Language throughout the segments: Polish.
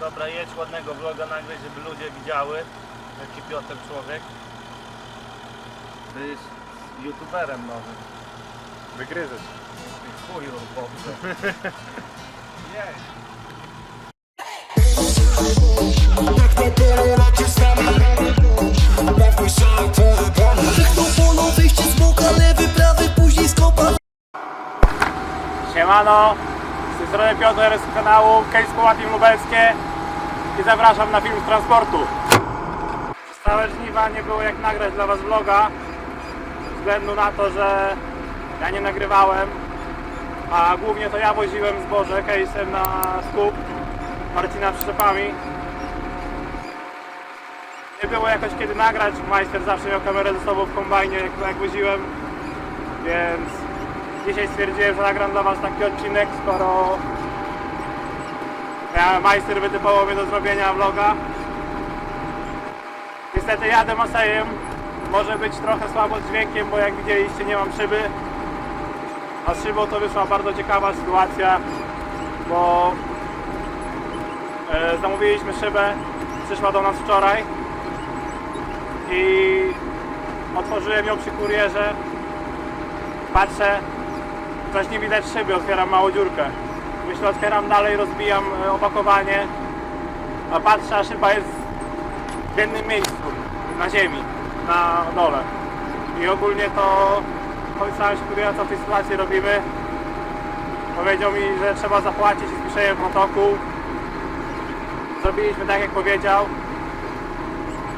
Dobra, jedź ładnego vloga nagraj, żeby ludzie widziały, jaki Piotr człowiek. Ty jest youtuberem nowym. Wygryzesz. Chuju, dobrze. Jedź. Siemano, z tej strony Piotr z kanału Case Team Lubelskie i zapraszam na film z transportu. Całe żniwa nie było jak nagrać dla Was vloga ze względu na to, że ja nie nagrywałem, a głównie to ja woziłem zboże case'em na skup Marcina przyczepami. Nie było jakoś kiedy nagrać, majster zawsze miał kamerę ze sobą w kombajnie jak, jak woziłem, więc Dzisiaj stwierdziłem, że nagram dla Was taki odcinek, skoro ja, majster wytypował mnie do zrobienia vloga. Niestety jadę Masejem. Może być trochę słabo z dźwiękiem, bo jak widzieliście nie mam szyby. A z szybą to wyszła bardzo ciekawa sytuacja, bo e, zamówiliśmy szybę, przyszła do nas wczoraj i otworzyłem ją przy kurierze. Patrzę, coś nie widać szyby, otwieram małą dziurkę. Myślę, otwieram dalej, rozbijam e, opakowanie, a patrzę, a szyba jest w jednym miejscu, na ziemi, na dole. I ogólnie to się kuriera, co w tej sytuacji robimy. Powiedział mi, że trzeba zapłacić i spiszę protokół. Zrobiliśmy tak, jak powiedział.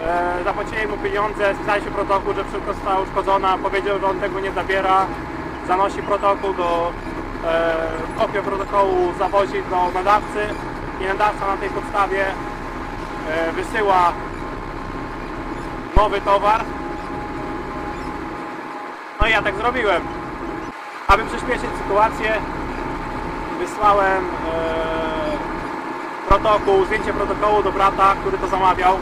E, zapłaciłem mu pieniądze, spisaliśmy protokół, że wszystko została uszkodzona. Powiedział, że on tego nie zabiera. Zanosi protokół do e, kopię protokołu zawozi do nadawcy i nadawca na tej podstawie e, wysyła nowy towar. No i ja tak zrobiłem. Aby przyspieszyć sytuację, wysłałem e, protokół, zdjęcie protokołu do brata, który to zamawiał.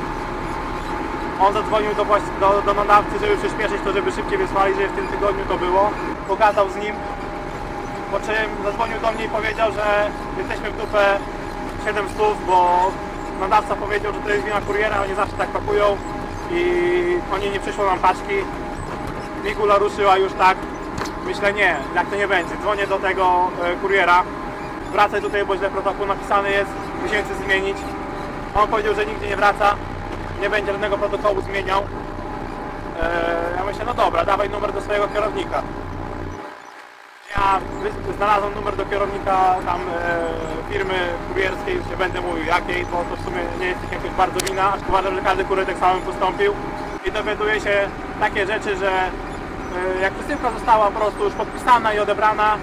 On zadzwonił do, do, do nadawcy, żeby przyspieszyć to, żeby szybciej wysłali, żeby w tym tygodniu to było. Pogadał z nim, po czym zadzwonił do mnie i powiedział, że jesteśmy w dupę 700, bo nadawca powiedział, że to jest wina kuriera, oni zawsze tak pakują i oni nie przyszło nam paczki. Migula ruszyła już tak. Myślę, nie, jak to nie będzie. Dzwonię do tego e, kuriera. Wracaj tutaj, bo źle protokół napisany jest. Musimy coś zmienić. On powiedział, że nigdzie nie wraca. Nie będzie żadnego protokołu zmieniał. E, ja myślę, no dobra, dawaj numer do swojego kierownika. Ja znalazłem numer do kierownika tam e, firmy kurierskiej, już nie będę mówił jakiej, bo to w sumie nie jest ich bardzo wina, aż uważam, że każdy kurier tak samo postąpił. I dowiaduje się takie rzeczy, że e, jak przesyłka została po prostu już podpisana i odebrana,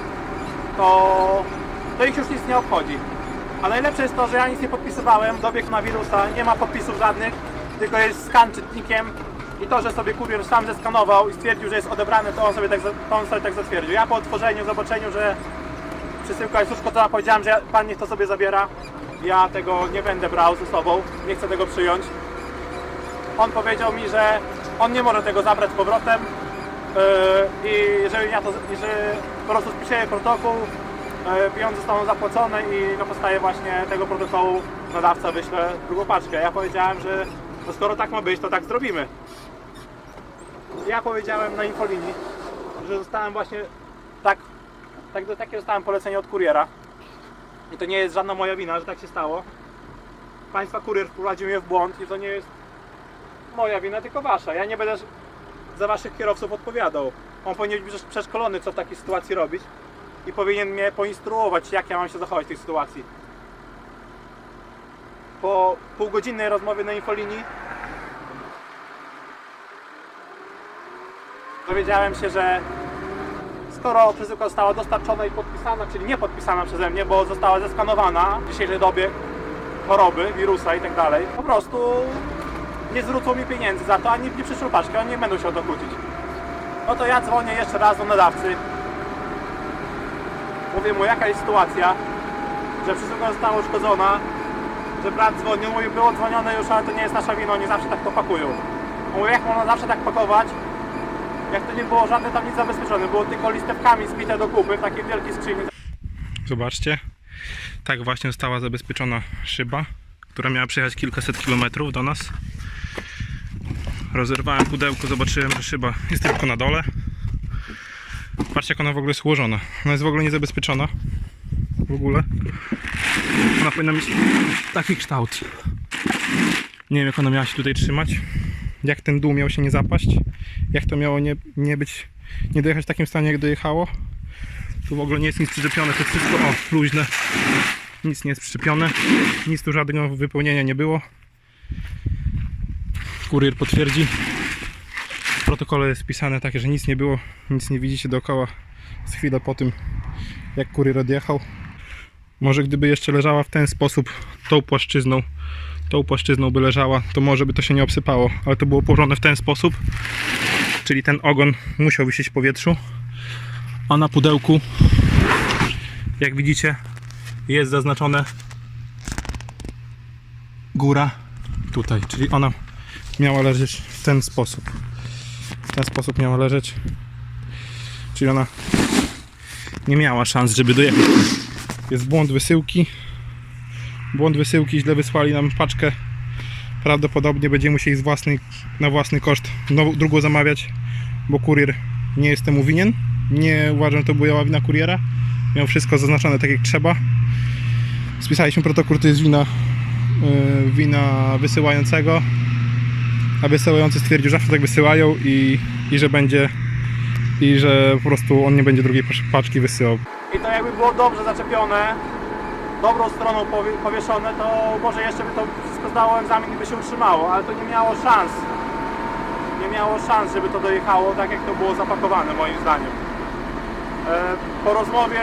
to, to ich już nic nie obchodzi. A najlepsze jest to, że ja nic nie podpisywałem, dobiegł na wirusa, nie ma podpisów żadnych, tylko jest skan czytnikiem i to, że sobie kurier sam zeskanował i stwierdził, że jest odebrany, to on sobie tak, to on sobie tak zatwierdził. Ja po otworzeniu, zobaczeniu, że przesyłka jest uszkodzona, powiedziałem, że pan niech to sobie zabiera. Ja tego nie będę brał ze sobą, nie chcę tego przyjąć. On powiedział mi, że on nie może tego zabrać z powrotem yy, i że ja to, i że po prostu spiszę protokół, yy, pieniądze zostaną zapłacone i na podstawie właśnie tego protokołu nadawca wyśle drugą paczkę. Ja powiedziałem, że no skoro tak ma być, to tak zrobimy. Ja powiedziałem na infolinii, że zostałem właśnie tak, tak do takie dostałem polecenie od kuriera. I to nie jest żadna moja wina, że tak się stało. Państwa kurier wprowadził mnie w błąd i to nie jest moja wina, tylko wasza. Ja nie będę za waszych kierowców odpowiadał. On powinien być przeszkolony, co w takiej sytuacji robić i powinien mnie poinstruować, jak ja mam się zachować w tej sytuacji. Po półgodzinnej rozmowie na infolinii dowiedziałem się, że skoro przesyłka została dostarczona i podpisana, czyli nie podpisana przeze mnie, bo została zeskanowana w dzisiejszej dobie choroby, wirusa i tak dalej, po prostu nie zwrócą mi pieniędzy za to, ani nie przyszły paczki, oni nie będą się o to kłócić. No to ja dzwonię jeszcze raz do nadawcy. Mówię mu jaka jest sytuacja, że przesyłka została uszkodzona, że brat dzwonił, mówi było dzwonione już, ale to nie jest nasza wina, oni zawsze tak to pakują. Mówię, jak można zawsze tak pakować, jak to nie było żadne tam nic zabezpieczone, było tylko listewkami zbite do kupy w takiej wielkiej skrzyni. Zobaczcie, tak właśnie została zabezpieczona szyba. która miała przejechać kilkaset kilometrów do nas. Rozerwałem pudełko, zobaczyłem, że szyba jest tylko na dole. Patrzcie jak ona w ogóle jest ułożona. Ona jest w ogóle niezabezpieczona. W ogóle. Ona powinna mieć taki kształt. Nie wiem jak ona miała się tutaj trzymać. Jak ten dół miał się nie zapaść. Jak to miało nie, nie być, nie dojechać w takim stanie jak dojechało. Tu w ogóle nie jest nic przyczepione, to wszystko o, luźne. Nic nie jest przyczepione. Nic tu żadnego wypełnienia nie było. Kurier potwierdzi. W protokole jest wpisane takie, że nic nie było, nic nie widzicie dookoła. Z chwilę po tym, jak kurier odjechał. Może gdyby jeszcze leżała w ten sposób, tą płaszczyzną, tą płaszczyzną by leżała, to może by to się nie obsypało, ale to było położone w ten sposób, czyli ten ogon musiał wisieć w powietrzu, a na pudełku, jak widzicie, jest zaznaczone góra tutaj, czyli ona miała leżeć w ten sposób. W ten sposób miała leżeć, czyli ona nie miała szans, żeby dojechać. Jest błąd wysyłki. Błąd wysyłki, źle wysłali nam paczkę. Prawdopodobnie będziemy musieli z na własny koszt nową, drugą zamawiać, bo kurier nie jest temu winien. Nie uważam, że to była wina kuriera. Miał wszystko zaznaczone tak jak trzeba. Spisaliśmy protokół, to jest wina, yy, wina wysyłającego. A wysyłający stwierdził, że zawsze tak wysyłają i, i że będzie i że po prostu on nie będzie drugiej paczki wysyłał. I to jakby było dobrze zaczepione, dobrą stroną powie, powieszone, to może jeszcze by to wszystko zdało egzamin i by się utrzymało, ale to nie miało szans. Nie miało szans, żeby to dojechało tak, jak to było zapakowane, moim zdaniem. E, po rozmowie,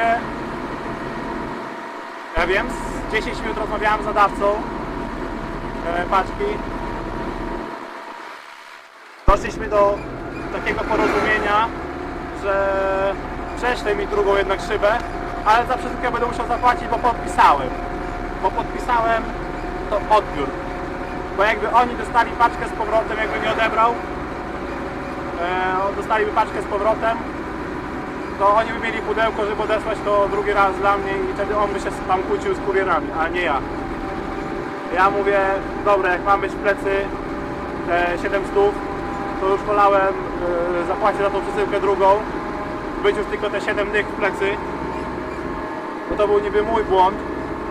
ja wiem, z 10 minut rozmawiałem z nadawcą e, paczki. Doszliśmy do takiego porozumienia, że prześlę mi drugą jednak szybę, ale za przesyłkę będę musiał zapłacić, bo podpisałem. Bo podpisałem to odbiór. Bo jakby oni dostali paczkę z powrotem, jakby nie odebrał, e, dostaliby paczkę z powrotem, to oni by mieli pudełko, żeby odesłać to drugi raz dla mnie i wtedy on by się tam kłócił z kurierami, a nie ja. Ja mówię, dobra, jak mam być w plecy te 7 stów, to już wolałem e, zapłacić za tą przesyłkę drugą, być już tylko te 7 dych w plecy, bo to był niby mój błąd,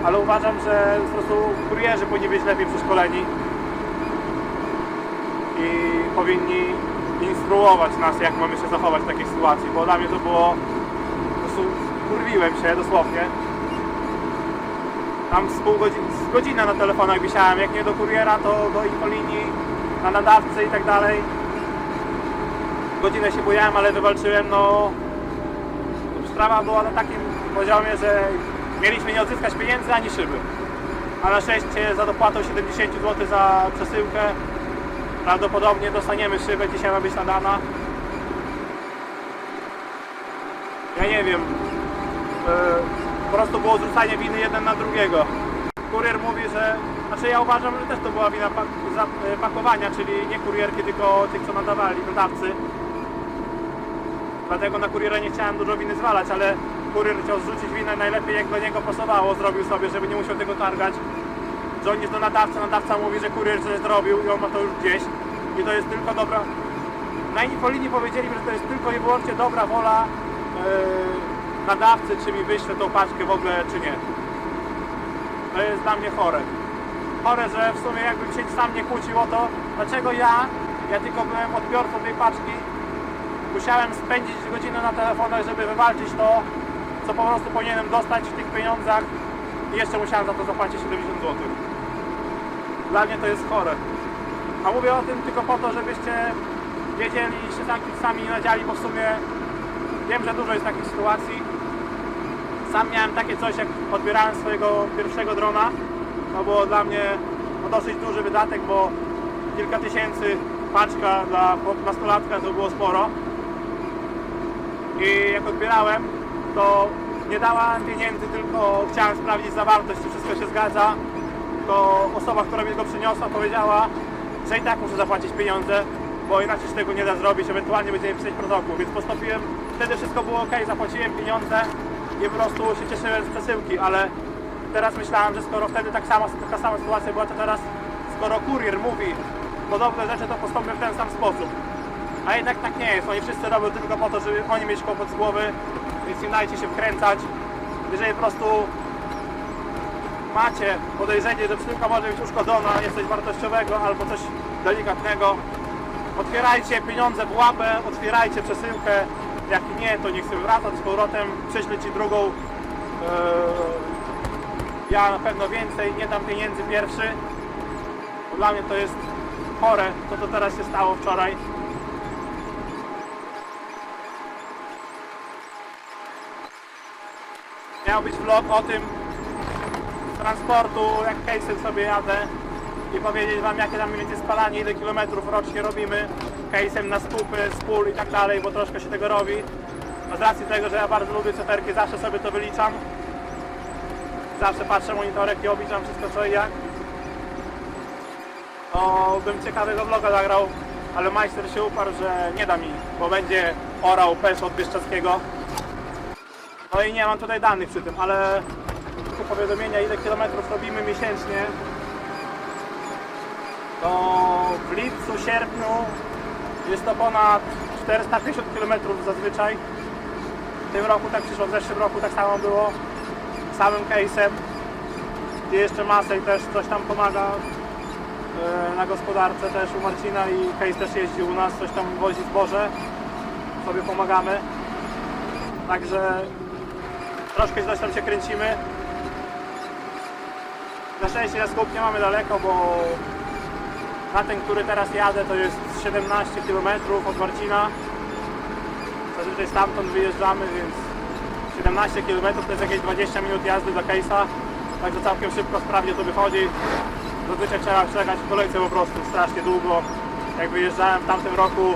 ale uważam, że po prostu kurierzy powinni być lepiej przeszkoleni i powinni instruować nas, jak mamy się zachować w takiej sytuacji, bo dla mnie to było, po prostu kurwiłem się dosłownie. Tam z pół z godziny na telefonach wisiałem, jak nie do kuriera, to do infolinii, na nadawcy i tak dalej. Godzinę się bujałem, ale wywalczyłem, no sprawa była na takim poziomie, że mieliśmy nie odzyskać pieniędzy ani szyby. A na szczęście za dopłatą 70 zł za przesyłkę prawdopodobnie dostaniemy szybę, dzisiaj ma być nadana. Ja nie wiem, e, po prostu było zrzucanie winy jeden na drugiego. Kurier mówi, że, znaczy ja uważam, że też to była wina e, pakowania, czyli nie kurierki, tylko tych co nadawali, nadawcy. Dlatego na kuriera nie chciałem dużo winy zwalać, ale kurier chciał zrzucić winę najlepiej jak do niego pasowało, zrobił sobie, żeby nie musiał tego targać. Jest do nadawcy, nadawca mówi, że kurier coś zrobił i on ma to już gdzieś. I to jest tylko dobra... Na infolinii powiedzieli mi, że to jest tylko i wyłącznie dobra wola yy, nadawcy, czy mi wyśle tą paczkę w ogóle, czy nie. To jest dla mnie chore. Chore, że w sumie jakbym się sam nie kłócił o to, dlaczego ja, ja tylko byłem odbiorcą tej paczki, musiałem spędzić godzinę na telefonach, żeby wywalczyć to, co po prostu powinienem dostać w tych pieniądzach i jeszcze musiałem za to zapłacić 70 zł. Dla mnie to jest chore. A mówię o tym tylko po to, żebyście wiedzieli i się tak sami nie nadziali, bo w sumie wiem, że dużo jest takich sytuacji. Sam miałem takie coś, jak odbierałem swojego pierwszego drona. To było dla mnie dosyć duży wydatek, bo kilka tysięcy paczka dla nastolatka to było sporo. I jak odbierałem, to nie dałem pieniędzy, tylko chciałem sprawdzić zawartość, czy wszystko się zgadza. To osoba, która mi go przyniosła, powiedziała, że i tak muszę zapłacić pieniądze, bo inaczej się tego nie da zrobić, ewentualnie będziemy pisać protokół. Więc postąpiłem, wtedy wszystko było ok, zapłaciłem pieniądze i po prostu się cieszyłem z przesyłki, ale teraz myślałem, że skoro wtedy tak samo, taka sama sytuacja była, to teraz skoro kurier mówi podobne rzeczy, to postąpię w ten sam sposób. A jednak tak nie jest. Oni wszyscy robią tylko po to, żeby oni mieć kłopot z głowy, więc nie dajcie się wkręcać. Jeżeli po prostu macie podejrzenie, że przesyłka może być uszkodzona, jest coś wartościowego albo coś delikatnego, otwierajcie pieniądze w łapę, otwierajcie przesyłkę. Jak nie, to niech sobie wraca z powrotem, prześlę Ci drugą. Eee, ja na pewno więcej, nie dam pieniędzy pierwszy. Bo Dla mnie to jest chore, to co teraz się stało wczoraj. Miał być vlog o tym transportu, jak case'em sobie jadę i powiedzieć Wam jakie tam mniej więcej spalanie, ile kilometrów rocznie robimy case'em na skupy, z pól i tak dalej, bo troszkę się tego robi. A z racji tego, że ja bardzo lubię ceterki, zawsze sobie to wyliczam. Zawsze patrzę monitorek i obliczam wszystko co i jak. To bym ciekawego vloga zagrał, ale majster się uparł, że nie da mi, bo będzie orał pesz od Bieszczadzkiego. No i nie mam tutaj danych przy tym, ale tylko powiadomienia ile kilometrów robimy miesięcznie. To w lipcu, sierpniu jest to ponad 450 km zazwyczaj. W tym roku tak przyszło, w zeszłym roku tak samo było. Samym case'em. I jeszcze Masej też coś tam pomaga e, na gospodarce też u Marcina i Case też jeździ u nas, coś tam wozi zboże. Sobie pomagamy. Także troszkę coś tam się kręcimy. Na szczęście na skup nie mamy daleko, bo na ten, który teraz jadę, to jest 17 km od Marcina. Zazwyczaj stamtąd wyjeżdżamy, więc 17 km to jest jakieś 20 minut jazdy dla Case'a. Także całkiem szybko, sprawnie to wychodzi. Zazwyczaj trzeba czekać w kolejce po prostu strasznie długo. Jak wyjeżdżałem w tamtym roku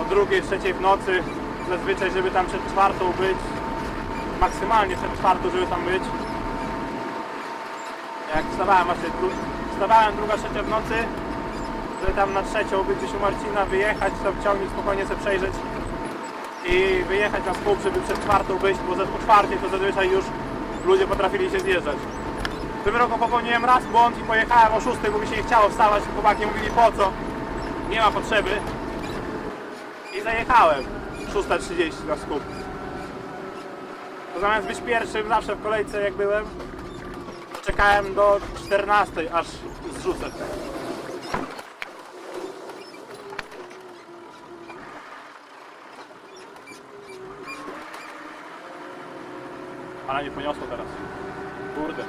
o drugiej, trzeciej w nocy, zazwyczaj, żeby tam przed czwartą być, maksymalnie przed czwartą, żeby tam być. Jak wstawałem właśnie, wstawałem druga, trzecia w nocy, żeby tam na trzecią być gdzieś u Marcina, wyjechać, tam ciągnik spokojnie sobie przejrzeć i wyjechać na skup, żeby przed czwartą być, bo o czwartej to zazwyczaj już ludzie potrafili się zjeżdżać. W tym roku popełniłem raz błąd i pojechałem o 6, bo mi się nie chciało wstawać, chłopaki mówili po co, nie ma potrzeby i zajechałem 6.30 na skup. To zamiast być pierwszym zawsze w kolejce jak byłem, czekałem do 14 aż zrzucę. Ale nie poniosło teraz. Kurde.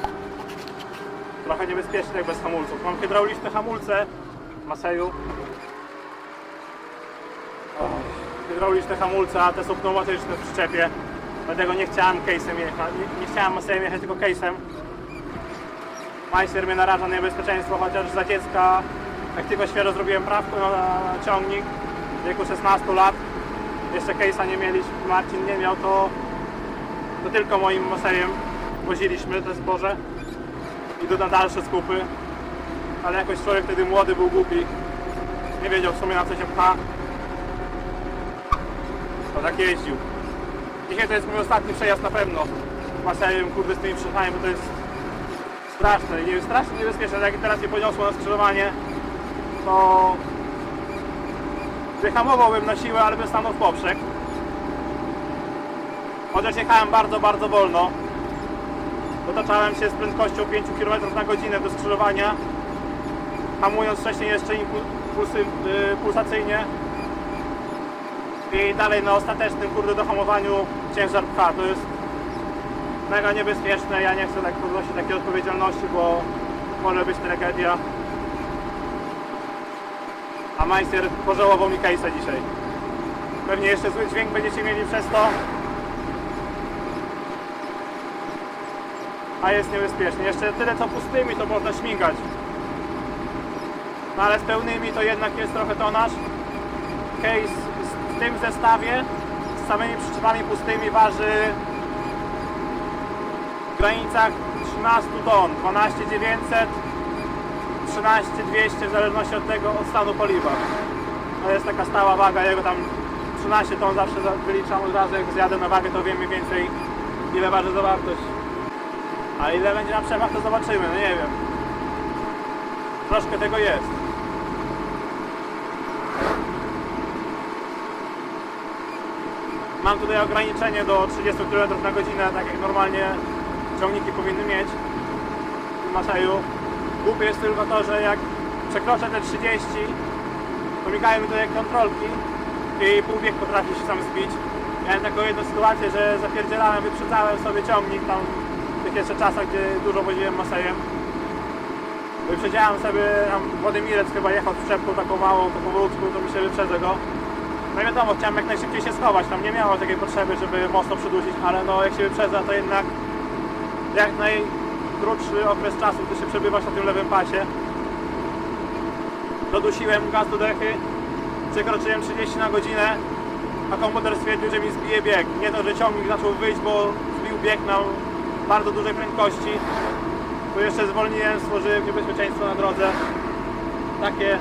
Trochę niebezpiecznie jak bez hamulców. Mam hydrauliczne hamulce w Maseju. Hydrauliczne hamulce, a te są pneumatyczne w przyczepie. Dlatego nie chciałem case'em jechać. Nie, nie chciałem Masejem jechać, tylko case'em. Majster mnie naraża na niebezpieczeństwo, chociaż za dziecka, jak tylko świeżo zrobiłem prawko na ciągnik w wieku 16 lat, jeszcze case'a nie mieliśmy, Marcin nie miał, to, to tylko moim Masejem woziliśmy te zboże i na dalsze skupy. Ale jakoś człowiek wtedy młody był głupi, nie wiedział w sumie na co się pcha. To tak jeździł. Dzisiaj to jest mój ostatni przejazd na pewno. Masejem, kurde, z tymi przejechami, bo to jest straszne, nie, strasznie niebezpieczne. Jak teraz nie poniosło na skrzyżowanie, to wyhamowałbym na siłę, ale bym stanął w poprzek. Chociaż jechałem bardzo, bardzo wolno. Otaczałem się z prędkością 5 km na godzinę do skrzyżowania, hamując wcześniej jeszcze impulsy, yy, pulsacyjnie. I dalej na ostatecznym kurde dohamowaniu ciężar pcha. To jest mega niebezpieczne. Ja nie chcę tak podnosić takiej odpowiedzialności, bo może być tragedia. A majster pożałował mi case'a dzisiaj. Pewnie jeszcze zły dźwięk będziecie mieli przez to. A jest niebezpiecznie. Jeszcze tyle co pustymi to można śmigać. No ale z pełnymi to jednak jest trochę tonaż. Case w tym zestawie z samymi przyczepami pustymi waży w granicach 13 ton, 12 900, 13 200 w zależności od tego, od stanu paliwa. To jest taka stała waga, jego tam 13 ton zawsze za- wyliczam od razu, jak zjadę na wagę to wiem mniej więcej ile waży zawartość. A ile będzie na przewach to zobaczymy, no nie wiem. Troszkę tego jest. Mam tutaj ograniczenie do 30 km na godzinę, tak jak normalnie ciągniki powinny mieć w Maseju. Głupie jest tylko to, że jak przekroczę te 30, to migają mi tutaj kontrolki i pół bieg potrafi się sam zbić. Miałem taką jedną sytuację, że zapierdzielałem, wyprzedzałem sobie ciągnik tam w tych jeszcze czasach, gdzie dużo woziłem Masejem. Wyprzedziałem sobie tam Władimirec chyba jechał z przepką taką małą, to powolutku, to mi się wyprzedzę go. No wiadomo, chciałem jak najszybciej się schować, tam nie miało takiej potrzeby, żeby mocno przedłużyć, ale no jak się wyprzedza, to jednak jak najkrótszy okres czasu, gdy się przebywać na tym lewym pasie. Dodusiłem gaz do dechy, przekroczyłem 30 na godzinę, a komputer stwierdził, że mi zbije bieg. Nie to, że ciągnik zaczął wyjść, bo zbił bieg na bardzo dużej prędkości. Tu jeszcze zwolniłem, stworzyłem niebezpieczeństwo na drodze. Takie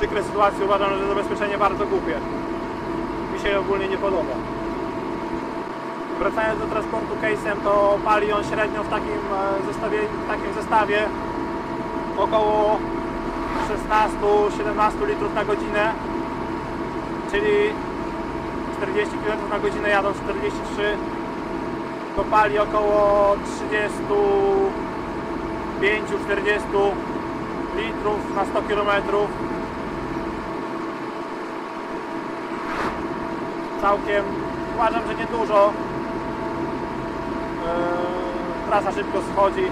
przykre sytuacje uważam, że zabezpieczenie bardzo głupie. Mi się ogólnie nie podoba. Wracając do transportu case'em, to pali on średnio w takim e, zestawie, w takim zestawie około 16-17 litrów na godzinę, czyli 40 km na godzinę jadąc 43 to pali około 35-40 litrów na 100 km. Całkiem uważam, że niedużo. Eee, trasa szybko schodzi.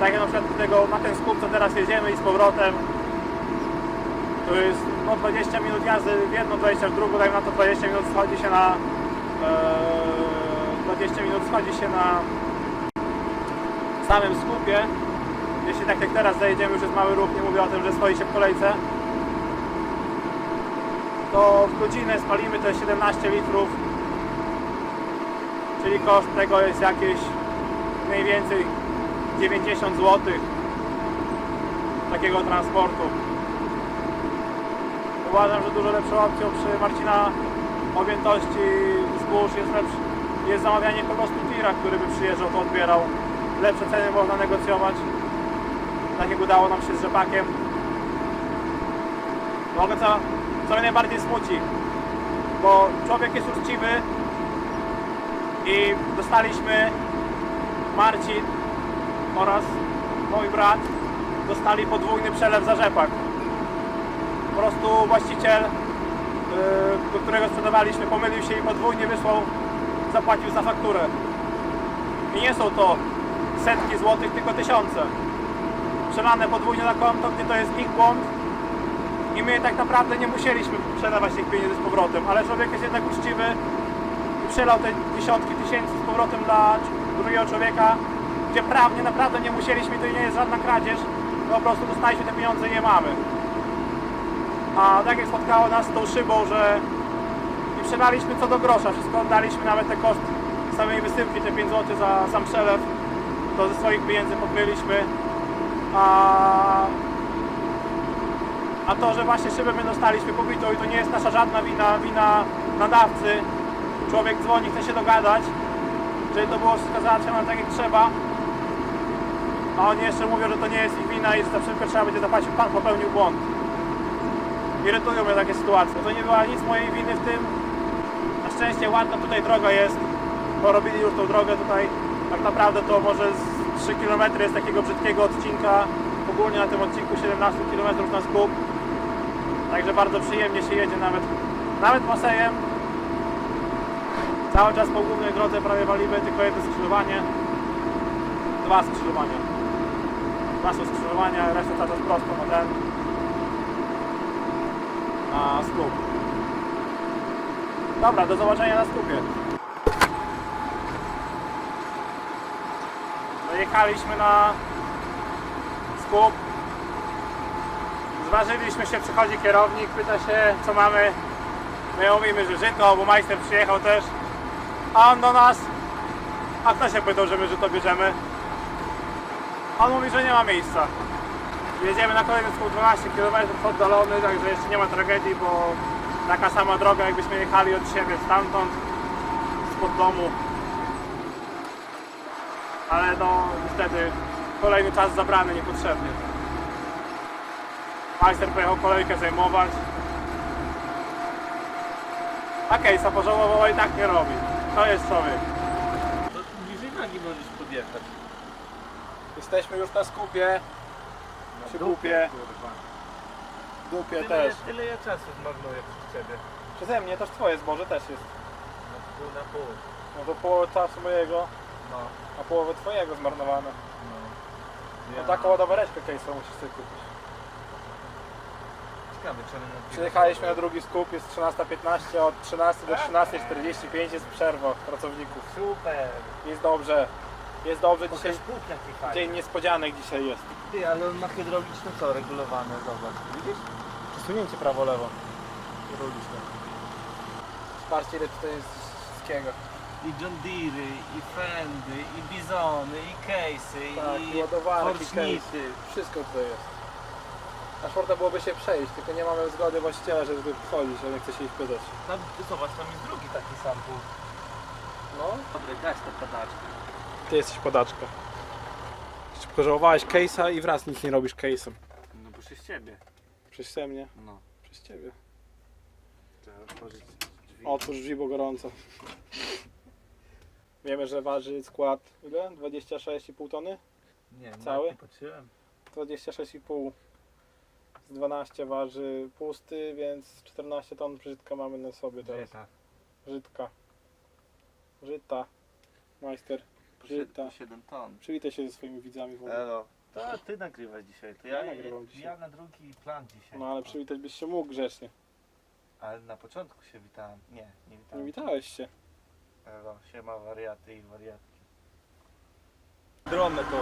Tak jak na przykład tego, na ten skup, co teraz jedziemy i z powrotem. To jest no, 20 minut jazdy w jedną, 20 w drugą, tak na to 20 minut schodzi się na eee, 20 minut schodzi się na samym skupie. Jeśli tak jak teraz zajedziemy, już jest mały ruch, nie mówię o tym, że stoi się w kolejce, to w godzinę spalimy te 17 litrów, czyli koszt tego jest jakieś mniej więcej 90 zł takiego transportu. Uważam, że dużo lepszą opcją przy Marcina objętości zbóż jest, lepszy, jest zamawianie po prostu tira, który by przyjeżdżał, to odbierał. Lepsze ceny można negocjować. Tak jak udało nam się z rzepakiem. Ale co, co mnie najbardziej smuci, bo człowiek jest uczciwy i dostaliśmy Marcin oraz mój brat dostali podwójny przelew za rzepak. Po prostu właściciel, yy, do którego sprzedawaliśmy, pomylił się i podwójnie wysłał, zapłacił za fakturę. I nie są to setki złotych, tylko tysiące. Przelane podwójnie na konto, gdzie to jest ich błąd i my tak naprawdę nie musieliśmy przelewać tych pieniędzy z powrotem, ale człowiek jest jednak uczciwy i przelał te dziesiątki tysięcy z powrotem dla drugiego człowieka, gdzie prawnie naprawdę nie musieliśmy, to nie jest żadna kradzież, po prostu dostaliśmy te pieniądze i je mamy. A tak jak spotkało nas z tą szybą, że i przelaliśmy co do grosza, wszystko oddaliśmy, nawet te koszt samej wysyłki, te 5 zł za sam przelew, to ze swoich pieniędzy pokryliśmy. A a to, że właśnie szybę my dostaliśmy pobitą i to nie jest nasza żadna wina, wina nadawcy. Człowiek dzwoni, chce się dogadać, żeby to było wszystko załatwione tak jak trzeba. A oni jeszcze mówią, że to nie jest ich wina i że za wszystko trzeba będzie zapłacić, pan popełnił błąd. Irytują mnie takie sytuacje. To nie była nic mojej winy w tym. Na szczęście ładna tutaj droga jest. Porobili już tą drogę tutaj. Tak naprawdę to może z 3 km jest takiego brzydkiego odcinka. Ogólnie na tym odcinku 17 km na skup. Także bardzo przyjemnie się jedzie nawet, nawet Masejem. Cały czas po głównej drodze prawie walimy, tylko jedno skrzyżowanie. Dwa skrzyżowania. Dwa skrzyżowania, reszta cały czas prosto na ten. Na skup. Dobra, do zobaczenia na skupie. Dojechaliśmy na skup. Zważyliśmy się, przychodzi kierownik, pyta się co mamy. My mówimy, że żyto, bo majster przyjechał też. A on do nas, a kto się pytał, że my żyto bierzemy? On mówi, że nie ma miejsca. Jedziemy na kolejny skup 12 km oddalony, także jeszcze nie ma tragedii, bo taka sama droga jakbyśmy jechali od siebie stamtąd, spod domu. Ale no niestety kolejny czas zabrany niepotrzebnie. Majster pojechał kolejkę zajmować. A Case'a pożałował, i tak nie robi. To jest człowiek. To bliżej nagi możesz podjechać. Jesteśmy już na skupie. Na Przy dupie. W dupie Tyle, też. tyle ja czasu zmarnuję przez ciebie. Przeze mnie też twoje zboże też jest. No pół na pół. No to połowę czasu mojego, No. a połowę twojego zmarnowane. no. No taką ładowareczkę Case'a musisz sobie kupić. Ciekawe, czy one na Przyjechaliśmy na drugi skup, jest 13.15, od 13 do 13.45 jest przerwa pracowników. Super. Jest dobrze. Jest dobrze, dzisiaj jaki fajny. dzień niespodzianek dzisiaj jest. Ty, ale on ma hydrauliczne co, regulowane, zobacz. Widzisz? Przesunięcie prawo-lewo. Hydrauliczne. Patrzcie ile tutaj jest wszystkiego. I John Deere, i Fendy, i Bizony, i Case'y, Tak, i i ładowarki. Wszystko tutaj jest. Na szorta byłoby się przejść, tylko nie mamy zgody właściciela, żeby wchodzić, ale nie chce się ich pytać. Tam, zobacz, tam jest drugi taki sam tu. No, Dobry, gaś tę padaczkę. ty jesteś podaczka. Pożałowałeś case'a i wraz nic nie robisz case'em. No bo przez ciebie. Przez mnie, No. przez ciebie. Trzeba otworzyć drzwi. Otwórz drzwi, bo gorąco. Wiemy, że waży skład ile? 26,5 tony? Nie, Cały? Nie patrzyłem. 26,5 z 12 waży pusty, więc 14 ton brzydka mamy na sobie teraz. Żyta. Brzydka. Żyta. Majster. Żyta. 7 ton. Przywitaj się ze swoimi widzami w ogóle. Elo. To ty nagrywasz dzisiaj, to ja, Ja nagrywam dzisiaj. ja na drugi plan dzisiaj. No ale przywitać byś się mógł grzecznie. Ale na początku się witałem. Nie, nie Nie witałem. witałeś się. Elo, siema wariaty i wariatki. Drobne to.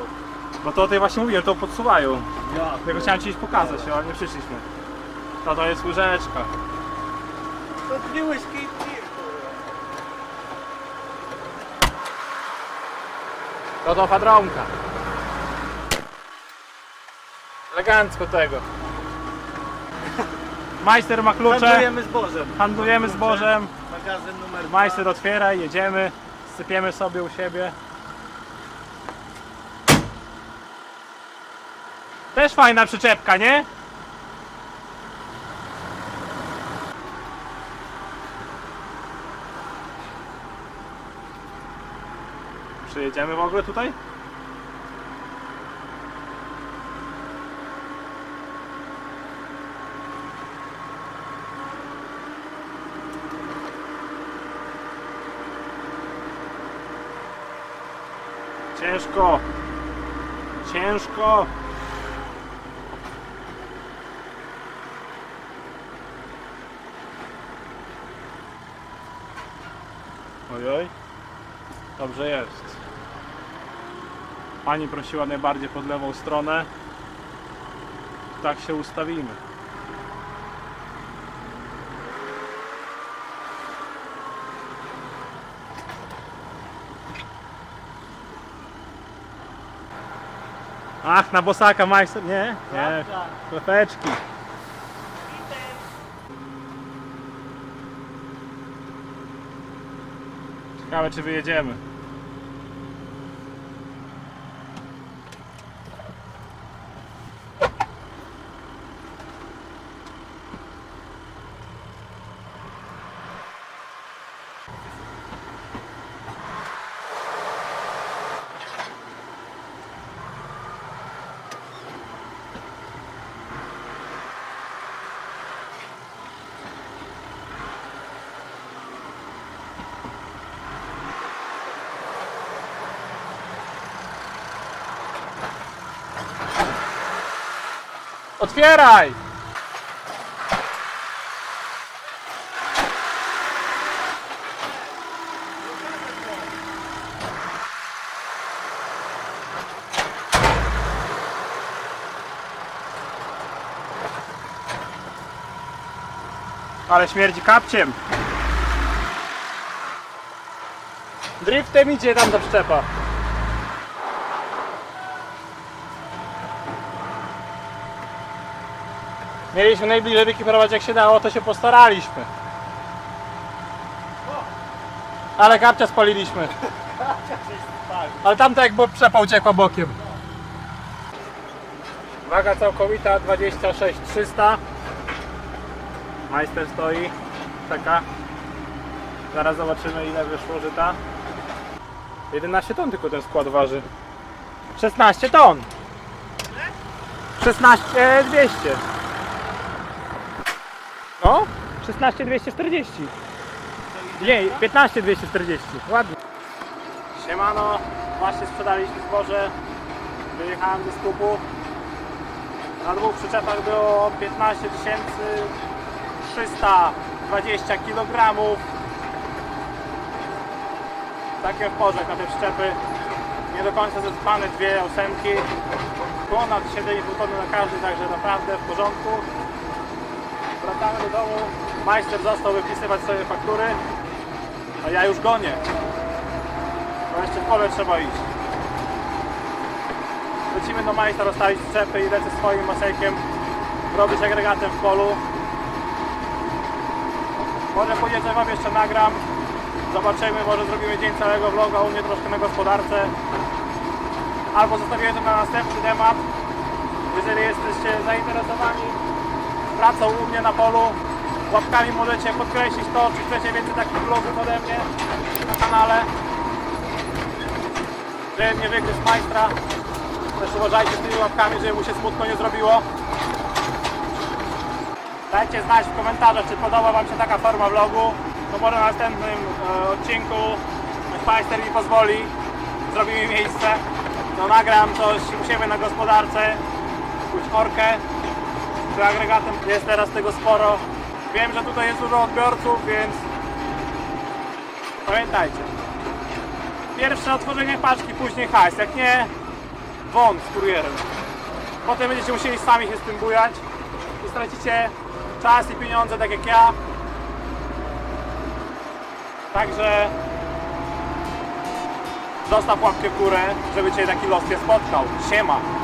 No to tutaj właśnie mówiłem, to podsuwają. Ja, Tylko chciałem ci pokazać, ale nie przyszliśmy. To to jest łyżeczka. to dwie łyżki i To do padronka. Elegancko tego. Majster ma klucze, Handlujemy zbożem. handlujemy zbożem. Magazyn numer Majster otwiera, jedziemy, sypiemy sobie u siebie. Też fajna przyczepka, nie? Przyjedziemy w ogóle tutaj? Ciężko. Ciężko. Ojoj. Dobrze jest. Pani prosiła najbardziej pod lewą stronę. Tak się ustawimy. Ach, na bosaka majster, nie? Nie, klepeczki. Ciekawe czy wyjedziemy. Otwieraj! Ale śmierdzi kapciem. Driftem idzie tam ta przyczepa. Mieliśmy najbliżej wykierować jak się dało, to się postaraliśmy. Ale kapcia spaliliśmy. Ale tamta jakby przepa uciekła bokiem. Waga całkowita 26 300. Majster stoi, czeka. Zaraz zobaczymy ile wyszło żyta. 11 ton tylko ten skład waży. 16 ton! 16 200. No, 16 240. Nie, 15 240. Ładnie. Siemano, właśnie sprzedaliśmy zboże. Wyjechałem ze skupu. Na dwóch przyczepach było 15 320 kg. Takie w porze na te przyczepy. Nie do końca zespane dwie ósemki. Ponad 7,5 tony na każdy, także naprawdę w porządku. Wracamy do domu. Majster został wypisywać sobie faktury. A ja już gonię. Bo jeszcze w pole trzeba iść. Lecimy do majstra rozstawić przyczepy i lecę swoim masejkiem robić agregatem w polu. Może pójdzie wam jeszcze nagram. Zobaczymy, może zrobimy dzień całego vloga u mnie troszkę na gospodarce. Albo zostawię to na następny temat. Jeżeli jesteście zainteresowani pracą u mnie na polu, łapkami możecie podkreślić to, czy chcecie więcej takich vlogów ode mnie na kanale. Żeby mnie wygryzł majstra. Też uważajcie z tymi łapkami, żeby mu się smutno nie zrobiło. Dajcie znać w komentarzach, czy podoba Wam się taka forma vlogu. To może na następnym e, odcinku, Majster mi pozwoli, zrobimy miejsce. No nagram coś u siebie na gospodarce, jakąś orkę. Z agregatem jest teraz tego sporo. Wiem, że tutaj jest dużo odbiorców, więc pamiętajcie. Pierwsze otworzenie paczki, później hajs. Jak nie, wąt z kurierem. Potem będziecie musieli sami się z tym bujać i stracicie czas i pieniądze, tak jak ja. Także zostaw łapkę w górę, żeby Cię taki los nie spotkał. Siema!